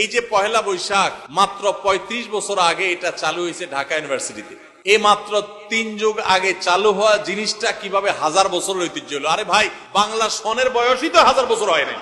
এই যে পহেলা বৈশাখ, মাত্র ৩৫ বছর আগে এটা চালু হয়েছে ঢাকা ইউনিভার্সিটিতে। এই মাত্র তিন যুগ আগে চালু হওয়া জিনিসটা কীভাবে হাজার বছর ঐতিহ্য হলো? আরে ভাই, বাংলা সনের বয়সই তো হাজার বছর হয় নাই।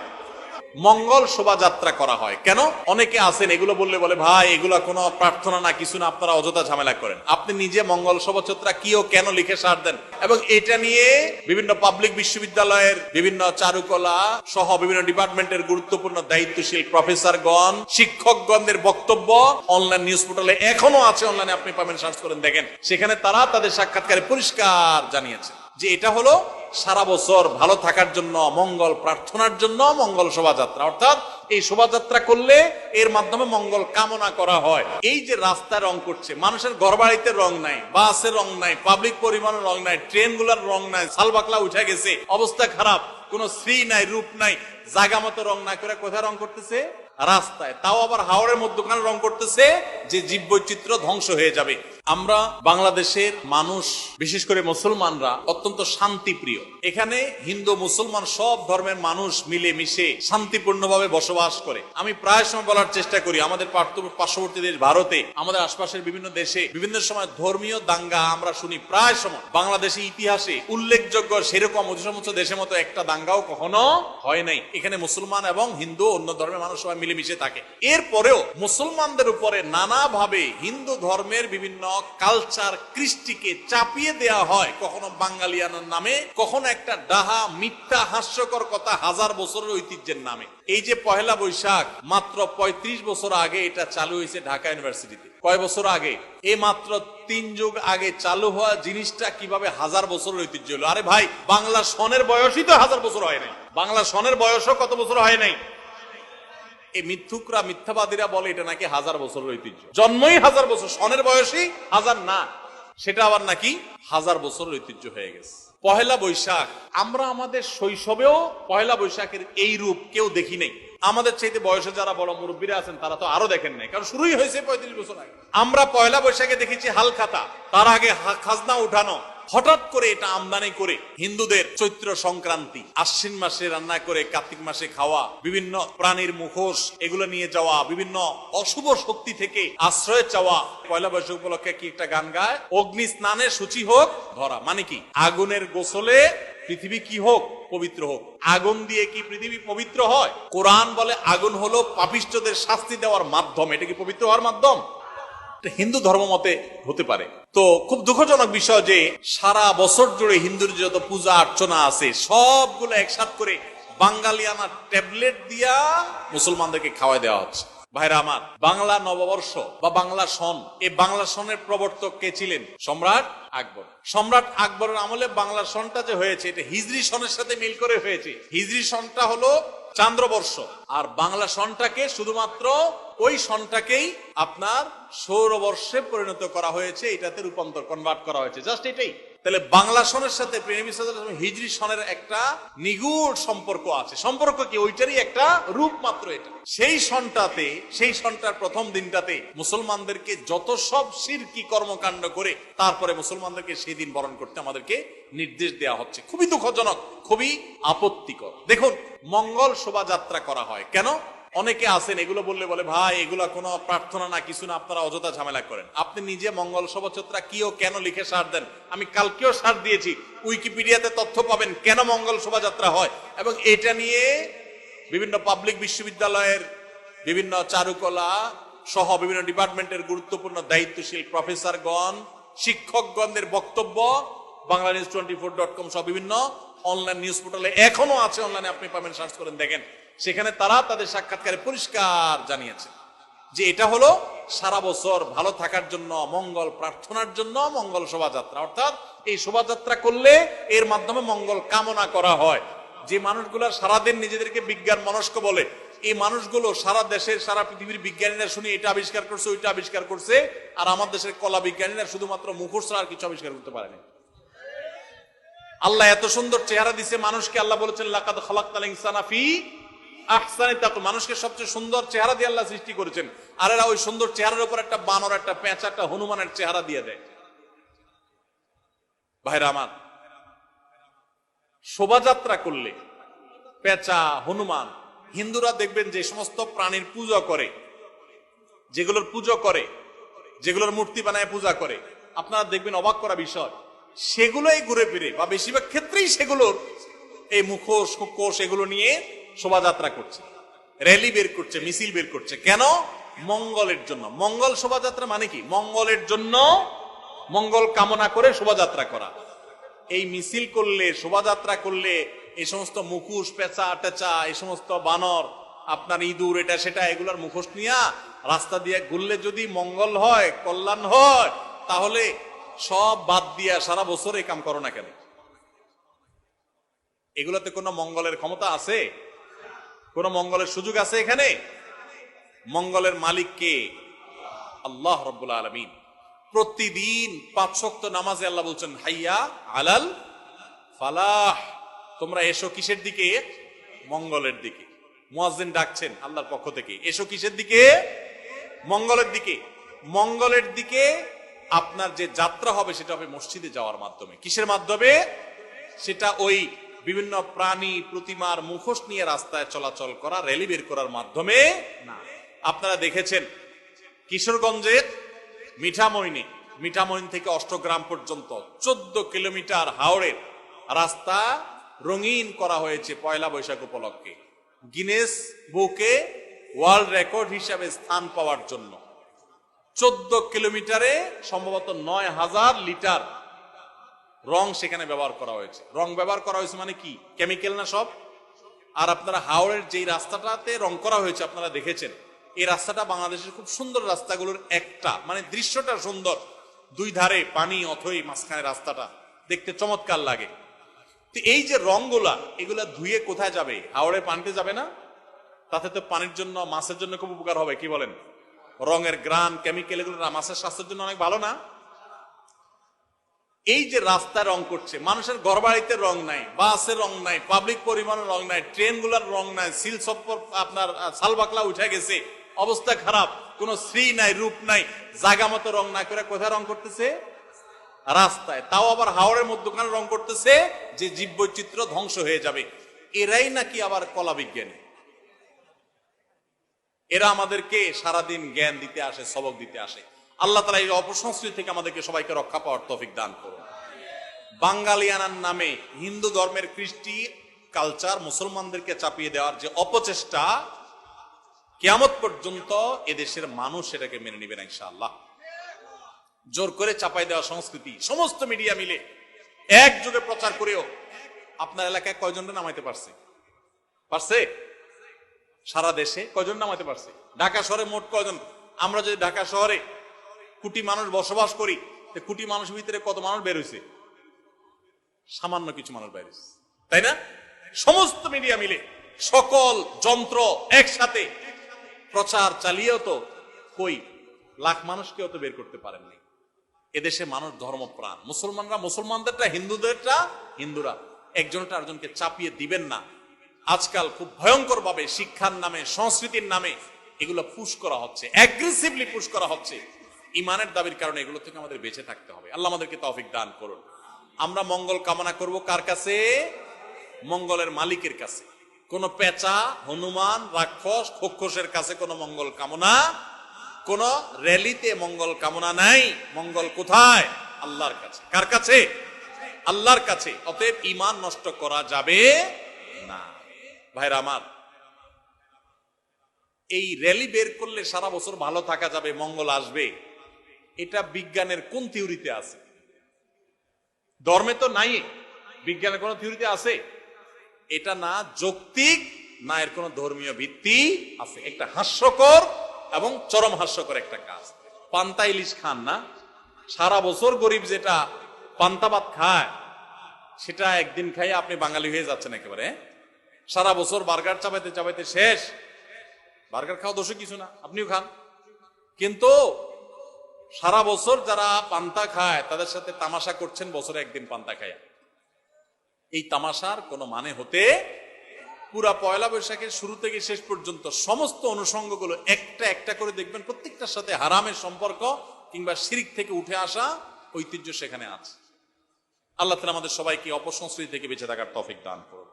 মঙ্গল শোভাযাত্রা করা হয়। কেন? অনেকে আছেন, এগুলো বললে বলে, ভাই, এগুলো কোনো প্রার্থনা না, কিছু না, আপনারা অযথা ঝামেলা করেন। আপনি নিজে মঙ্গল শোভাযাত্রা কি ও কেন লিখে সার দেন? এবং এটা নিয়ে বিভিন্ন পাবলিক বিশ্ববিদ্যালয়ের বিভিন্ন চারুকলা সহ বিভিন্ন ডিপার্টমেন্টের গুরুত্বপূর্ণ দায়িত্বশীল প্রফেসরগণ, শিক্ষকগণদের বক্তব্য অনলাইন নিউজ পোর্টালে এখনও আছে, অনলাইনে আপনি পাবেন, সার্চ করেন, দেখেন। সেখানে তারা তাদের সাক্ষাৎকারে পরিষ্কার জানিয়েছে যে এটা হলো সারা বছর ভালো থাকার জন্য, মঙ্গল প্রার্থনার জন্য মঙ্গল শোভাযাত্রা। অর্থাৎ এই শোভাযাত্রা করলে এর মাধ্যমে মঙ্গল কামনা করা হয়। এই যে রাস্তা রং করছে, মানুষের ঘর বাড়িতে রং নাই বাসের রং নাই পাবলিক পরিবহনের রং নাই ট্রেনগুলার রং নাই সালবাকলা উঠে গেছে, অবস্থা খারাপ, কোনো শ্রী নাই, রূপ নাই জায়গা মতো রং না করে কোথায় রং করতেছে? রাস্তায়। তাও আবার হাওড়ের মধ্যখানে রং করতেছে, যে জীব বৈচিত্র্য ধ্বংস হয়ে যাবে। আমরা বাংলাদেশের মানুষ, বিশেষ করে মুসলমানরা, অত্যন্ত শান্তিপ্রিয়। এখানে হিন্দু, মুসলমান সব ধর্মের মানুষ মিলে মিশে শান্তিপূর্ণভাবে বসবাস করে। আমি প্রায় সময় বলার চেষ্টা করি, আমাদের পার্শ্ববর্তী দেশ ভারতে, আমাদের আশপাশের বিভিন্ন দেশে, বিভিন্ন সময় ধর্মীয় দাঙ্গা আমরা শুনি প্রায় সময়। বাংলাদেশে ইতিহাসে উল্লেখযোগ্য সেরকম সমস্ত দেশের মতো একটা দাঙ্গাও কখনো হয় নাই। এখানে মুসলমান এবং হিন্দু অন্য ধর্মের মানুষ সবাই মিলেমিশে থাকে। এরপরেও মুসলমানদের উপরে নানাভাবে হিন্দু ধর্মের বিভিন্ন কালচার কৃষ্টিকে চাপিয়ে দেয়া হয়। কখনো বাঙালিয়ানার নামে, কখনো একটা ডাহা, মিথ্যা, হাস্যকর কথা হাজার বছরের ঐতিহ্যের নামে। এই যে পহেলা বৈশাখ, মাত্র ৩৫ বছর আগে এটা চালু হয়েছে ঢাকা ইউনিভার্সিটিতে। কয় বছর আগে? এই মাত্র তিন যুগ আগে চালু হওয়া জিনিসটা কীভাবে হাজার বছরের ঐতিহ্য হলো? আরে ভাই, বাংলা সনের বয়সই তো হাজার বছর হয় নাই। বাংলা সনের বয়সও কত বছর হয় নাই? এই মিথ্যুকরা, মিথ্যাবাদীরা বলে এটা নাকি হাজার বছরের ঐতিহ্য। জন্মই হাজার বছর, সনের বয়সই হাজার না। সেটা আবার নাকি হাজার বছরের ঐতিহ্য হয়ে গেছে। পহেলা বৈশাখ, আমরা আমাদের শৈশবেও পহেলা বৈশাখের এই রূপ কেউ দেখি নেই। আমাদের চাইতে বয়সে যারা বড় মুরব্বীরা আছেন, তারা তো আরও দেখেন নাই। কারণ শুরুই হয়েছে পঁয়ত্রিশ বছর আগে। আমরা পয়লা বৈশাখে দেখেছি হালখাতা, তার আগে খাজনা উঠানো হঠাৎ করে এটা আমদানি করে হিন্দুদের চৈত্র সংক্রান্তি, আশ্বিন মাসে রান্না করে, কার্তিক মাসে খাওয়া, বিভিন্ন প্রাণীর মুখোশ, এগুলো নিয়ে যাওয়া, বিভিন্ন অশুভ শক্তি থেকে আশ্রয় চাওয়া। পয়লা বৈশাখ উপলক্ষে কি একটা গান গায়? অগ্নি স্নানে সূচি হোক, ধরা। মানে কি? আগুনের গোসলে পৃথিবী কি হোক, পবিত্র হোক। আগুন দিয়ে কি পৃথিবী পবিত্র হয়? কোরআন বলে আগুন হলো পাপিষ্টদের শাস্তি দেওয়ার মাধ্যম। এটা কি পবিত্র হওয়ার মাধ্যম? হিন্দু ধর্ম মতে হতে পারে। তো খুব দুঃখজনক বিষয় যে সারা বছর জুড়ে হিন্দুর যত পূজা অর্চনা আছে, সবগুলো একসাথ করে বাঙালিয়ানা ট্যাবলেট দিয়া মুসলমানদেরকে খাওয়াই দেওয়া হচ্ছে। ভাইরা আমার, বাংলা নববর্ষ বা বাংলা সন এই বাংলা সনের প্রবর্তক কে ছিলেন? সম্রাট আকবর। সম্রাট আকবরের আমলে বাংলা সনটা যে হয়েছে, এটা হিজরি সনের সাথে মিল করে হয়েছে। হিজরি সনটা হলো চান্দ্রবর্ষ, আর বাংলা সনটাকে শুধুমাত্র ওই সনটাকেই আপনার সৌরবর্ষে পরিণত করা হয়েছে, এটাতে রূপান্তর কনভার্ট করা হয়েছে। জাস্ট এটাই। তাহলে বাংলা সনের সাথে হিজরি সনের একটা নিগুড় সম্পর্ক আছে। সম্পর্ক কি? ওইটারই একটা রূপ মাত্র এটা। সেই সনটাতে, সেই সনটার প্রথম দিনটাতে মুসলমানদেরকে যত সব সিরকি কর্মকাণ্ড করে, তারপরে মুসলমানদেরকে সেই দিন বরণ করতে আমাদেরকে নির্দেশ দেওয়া হচ্ছে। খুবই দুঃখজনক, খুবই আপত্তিকর। দেখুন, মঙ্গল শোভাযাত্রা করা হয়। কেন? অনেকে আছেন, এগুলো বললে বলে, ভাই, এগুলো কোনো প্রার্থনা না, কিছু না, আপনারা অযথা ঝামেলা করেন। আপনি নিজে মঙ্গল শোভাযাত্রা কি ও কেন লিখে সার দেন? আমি কালকেও সার দিয়েছি। উইকিপিডিয়াতে তথ্য পাবেন কেন মঙ্গল শোভাযাত্রা হয়। এবং এটা নিয়ে বিভিন্ন পাবলিক বিশ্ববিদ্যালয়ের বিভিন্ন চারুকলা সহ বিভিন্ন ডিপার্টমেন্টের গুরুত্বপূর্ণ দায়িত্বশীল প্রফেসরগণ, শিক্ষকগণদের বক্তব্য Bangla news twenty four dot com সহ বিভিন্ন অনলাইন নিউজ পোর্টালে এখনও আছে। অনলাইনে আপনি পাবেন, সার্চ করেন, দেখেন। সেখানে তারা তাদের সাক্ষাৎকারে পরিষ্কার জানিয়েছে যে এটা হলো সারা বছর ভালো থাকার জন্য, মঙ্গল প্রার্থনার জন্য মঙ্গল শোভাযাত্রা। অর্থাৎ এই শোভাযাত্রা করলে এর মাধ্যমে মঙ্গল কামনা করা হয়। যে মানুষগুলো সারাদিন নিজেদেরকে বিজ্ঞান মনস্ক বলে, এই মানুষগুলো সারা দেশের, সারা পৃথিবীর বিজ্ঞানীরা শুনে এটা আবিষ্কার করছে, ওইটা আবিষ্কার করছে, আর আমার দেশের কলা বিজ্ঞানীরা শুধুমাত্র মুখোশ আর কিছু আবিষ্কার করতে পারেনি আল্লাহ এত সুন্দর চেহারা দিছে, মানুষকে আল্লাহ বলেছেন, লাকাদ খালাক্তাল ইনসানা ফি আহসানি তাকু মানুষকে সবচেয়ে সুন্দর চেহারা দিয়ে আল্লাহ সৃষ্টি করেছেন। আর এরা ওই সুন্দর চেহারার উপর একটা বানর, একটা পেঁচা, একটা হনুমানের চেহারা দিয়ে দেয়। ভাইরা আমার, শোভাযাত্রা করলে পেঁচা, হনুমান, হিন্দুরা দেখবেন যে সমস্ত প্রাণীর পূজা করে, যেগুলোর পুজো করে, যেগুলোর মূর্তি বানায় পূজা করে, আপনারা দেখবেন অবাক করা বিষয়, সেগুলোই ঘুরে ফিরে, বা বেশিরভাগ ক্ষেত্রেই সেগুলোর এই মুখোশ কোষ এগুলো নিয়ে শোভাযাত্রা করছে। র্যালি বের করছে, মিছিল বের করছে। কেন? মঙ্গলের জন্য। মঙ্গল শোভাযাত্রা মানে কি? মঙ্গলের জন্য মঙ্গল কামনা করে শোভাযাত্রা করা। এই মিছিল করলে, শোভাযাত্রা করলে এই সমস্ত মুখোশ, পেঁচা, টেচা, এই সমস্ত বানর, আপনার ইঁদুর, এটা সেটা, এগুলার মুখোশ নিয়া রাস্তা দিয়ে ঘুরলে যদি মঙ্গল হয়, কল্যাণ হয়, তাহলে সব বাদ দিয়া সারা বছর এই কাম করো না কেন? এগুলাতে কোনো মঙ্গলের ক্ষমতা আছে? কোন মঙ্গলের সুযোগ আছে এখানে? মঙ্গলের মালিক কে? আল্লাহ রব্বুল আলমিন। প্রতিদিন পাঁচ শক্ত নামাজে আল্লাহ বলছেন, হাইয়া আলাল ফালাহ। তোমরা এসো কিসের দিকে? মঙ্গলের দিকে। মুয়াজ্জিন ডাকছেন আল্লাহর পক্ষ থেকে, এসো কিসের দিকে? মঙ্গলের দিকে। মঙ্গলের দিকে আপনার যে যাত্রা হবে সেটা হবে মসজিদে যাওয়ার মাধ্যমে। কিসের মাধ্যমে? সেটা ওই বিভিন্ন প্রাণী প্রতিমার মুখোশ নিয়ে রাস্তায় চলাচল করা র্যালি বের করার মাধ্যমে না। আপনারা দেখেছেন কিশোরগঞ্জের মিঠামইনে মিঠামইন থেকে অষ্টগ্রাম পর্যন্ত চোদ্দ কিলোমিটার হাওড়ের রাস্তা রঙিন করা হয়েছে পয়লা বৈশাখ উপলক্ষে। গিনেস বুকে ওয়ার্ল্ড রেকর্ড হিসাবে স্থান পাওয়ার জন্য। চোদ্দ কিলোমিটারে সম্ভবত নয় হাজার লিটার রং সেখানে ব্যবহার করা হয়েছে। রং ব্যবহার করা হয়েছে মানে কি? কেমিক্যাল না সব? আর আপনারা হাওড়ের যেই রাস্তাটাতে রং করা হয়েছে আপনারা দেখেছেন, এই রাস্তাটা বাংলাদেশের খুব সুন্দর রাস্তাগুলোর একটা মানে দৃশ্যটা সুন্দর। দুই ধারে পানি অথই মাঝখানে রাস্তাটা, দেখতে চমৎকার লাগে। তো এই যে রংগুলা, এগুলা ধুয়ে কোথায় যাবে? হাওড়ে পানিতে যাবে না? তাতে তো পানির জন্য, মাছের জন্য খুব উপকার হবে, কি বলেন? রঙের গ্রান কেমিক্যাল এগুলো মাছের স্বাস্থ্যের জন্য অনেক ভালো না? এই যে রাস্তায় রং করছে, মানুষের ঘর বাড়িতে রং নাই বাসের রং নাই পাবলিক পরিবহনের রং নাই ট্রেনগুলার রং নাই, সিল সপ্পর আপনার সালবাকলা উঠে গেছে, অবস্থা খারাপ, কোন শ্রী নাই, রূপ নাই, জায়গা মতো রং না করে কোথায় রং করতেছে? রাস্তায়। তাও আবার হাওড়ের মধ্যখানে রং করতেছে, যে জীব বৈচিত্র্য ধ্বংস হয়ে যাবে। এরাই নাকি আবার কলা বিজ্ঞানী? এরা আমাদেরকে সারাদিন জ্ঞান দিতে আসে, সবক দিতে আসে। আল্লাহ তালা এই অপসংস্কৃতি থেকে আমাদেরকে সবাইকে রক্ষা পাওয়ার তফিক দান করুন। বাঙালিয়ানার নামে হিন্দু ধর্মের কৃষ্টি কালচার মুসলমানদেরকে চাপিয়ে দেওয়ার যে অপচেষ্টা, কেয়ামত পর্যন্ত এদেশের মানুষ এটাকে মেনে নেবেন ইনশাআল্লাহ। জোর করে চাপাই দেওয়া সংস্কৃতি, সমস্ত মিডিয়া মিলে একযোগে প্রচার করেও আপনার এলাকায় কয়জনটা নামাইতে পারছে? পারছে? সারা দেশে কয়জন নামাতে পারছে? ঢাকা শহরে মোট কয়জন? আমরা যদি ঢাকা শহরে কোটি মানুষ বসবাস করি কোটি মানুষের ভিতরে কত মানুষ বের হয়েছে সামান্য কিছু মানুষ বের হয়েছে তাই না? সমস্ত মিডিয়া মিলে, সকল যন্ত্র একসাথে প্রচার চালিয়েও তো কই, লাখ মানুষকেও তো বের করতে পারেননি এদেশে মানুষ ধর্মপ্রাণ। মুসলমানরা, মুসলমানদেরটা, হিন্দুদেরটা, হিন্দুরা, একজনটা আরেকজনকে চাপিয়ে দিবেন না। আজকাল খুব ভয়ঙ্কর ভাবে শিক্ষার নামে, সংস্কৃতির নামে এগুলো পুশ করা হচ্ছে অ্যাগ্রেসিভলি পুশ করা হচ্ছে। ইমানের দাবির কারণে এগুলো থেকে আমাদের বেঁচে থাকতে হবে। আল্লাহ আমাদেরকে তৌফিক দান করুন। আমরা মঙ্গল কামনা করব কার কাছে? মঙ্গলের মালিকের কাছে। কোন পেঁচা, হনুমান, রাক্ষস, খক্ষসের কাছে কোনো মঙ্গল কামনা, কোন র্যালিতে মঙ্গল কামনা নাই। মঙ্গল কোথায়? আল্লাহর কাছে। কার কাছে? আল্লাহর কাছে। অতএব ইমান নষ্ট করা যাবে না। ভাইরা আমার, এই র্যালি বের করলে সারা বছর ভালো থাকা যাবে, মঙ্গল আসবে। এটা বিজ্ঞানের কোন থিওরিতে আছে? ধর্মে তো নাই বিজ্ঞানের কোন থিওরিতে আছে? এটা না, যৌক্তিক, না এর কোন ধর্মীয় ভিত্তি আছে। একটা হাস্যকর এবং চরম হাস্যকর একটা কাজ। পান্তা ইলিশ খান না। সারা বছর গরিব যেটা পান্তা ভাত খায়, সেটা একদিন খাই আপনি বাঙালি হয়ে যাচ্ছেন একেবারে হ্যাঁ? সারা বছর বার্গার চাপাইতে চাপাইতে শেষ। বার্গার খাওয়া দোষে কিছু না, আপনিও খান। কিন্তু সারা বছর যারা পান্তা খায়, তাদের সাথে তামাশা করছেন, বছরে একদিন পান্তা খায় এই তামাশার কোনো মানে হতে পুরা পয়লা বৈশাখের শুরু থেকে শেষ পর্যন্ত সমস্ত অনুষঙ্গগুলো একটা একটা করে দেখবেন, প্রত্যেকটার সাথে হারামের সম্পর্ক কিংবা শিরিক থেকে উঠে আসা ঐতিহ্য সেখানে আছে। আল্লাহ তালা আমাদের সবাইকে অপসংস্কৃতি থেকে বেঁচে থাকার তফিক দান করুন।